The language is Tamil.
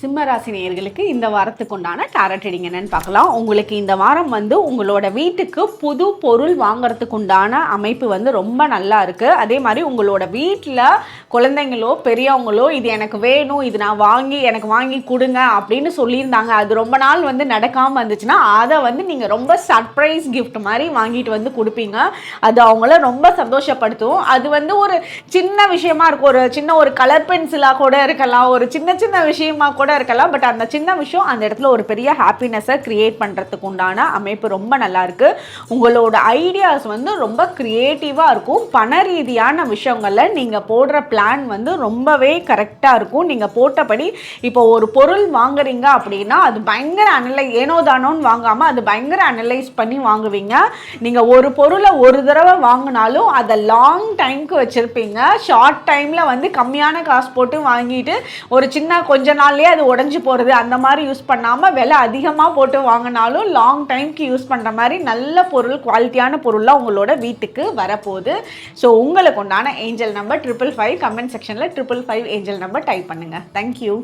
சிம்மராசி நேயர்களுக்கு இந்த வாரத்துக்கு உண்டான டேரட் ரீடிங் என்னன்னு பார்க்கலாம். உங்களுக்கு இந்த வாரம் வந்து உங்களோட வீட்டுக்கு புது பொருள் வாங்குறதுக்கு உண்டான அமைப்பு வந்து ரொம்ப நல்லா இருக்கு. அதே மாதிரி உங்களோட வீட்டில் குழந்தைங்களோ பெரியவங்களோ இது எனக்கு வேணும் இது நான் வாங்கி எனக்கு வாங்கி கொடுங்க அப்படின்னு சொல்லியிருந்தாங்க. அது ரொம்ப நாள் வந்து நடக்காமல் இருந்துச்சுன்னா அதை வந்து நீங்கள் ரொம்ப சர்ப்ரைஸ் கிஃப்ட் மாதிரி வாங்கிட்டு வந்து கொடுப்பீங்க. அது அவங்கள ரொம்ப சந்தோஷப்படுத்தும். அது வந்து ஒரு சின்ன விஷயமா இருக்கும். ஒரு சின்ன ஒரு கலர் பென்சிலாக கூட இருக்கலாம். ஒரு சின்ன சின்ன விஷயமா கூட இருக்கலாம். பட் அந்த சின்ன விஷயம் அந்த இடத்துல ஒரு பெரிய ஹாப்பினஸை க்ரியேட் பண்ணுறதுக்கு உண்டான அமைப்பு ரொம்ப நல்லா இருக்கு. உங்களோட ஐடியாஸ் வந்து ரொம்ப க்ரியேட்டிவாக இருக்கும். பண ரீதியான விஷயங்களில் நீங்கள் போடுற பிளான் வந்து ரொம்பவே கரெக்டாக இருக்கும். நீங்கள் போட்டபடி இப்போ ஒரு பொருள் வாங்குறீங்க அப்படின்னா அது பயங்கர அனலை ஏனோ தானோன்னு வாங்காமல் அது பயங்கர அனலைஸ் பண்ணி வாங்குவீங்க. நீங்கள் ஒரு பொருளை ஒரு தடவை வாங்கினாலும் அதை லாங் டைம்க்கு வச்சுருப்பீங்க. ஷார்ட் டைமில் வந்து கம்மியான காசு போட்டு வாங்கிட்டு ஒரு சின்ன கொஞ்ச நாள்லேயே அது உடஞ்சி போகிறது அந்த மாதிரி யூஸ் பண்ணாமல் விலை அதிகமாக போட்டு வாங்கினாலும் லாங் டைம்க்கு யூஸ் பண்ணுற மாதிரி நல்ல பொருள் குவாலிட்டியான பொருள்லாம் உங்களோட வீட்டுக்கு வரப்போகுது. ஸோ உங்களுக்கு உண்டான angel number triple five comment செக்ஷனில் triple five angel number type பண்ணுங்கள் தேங்க்யூ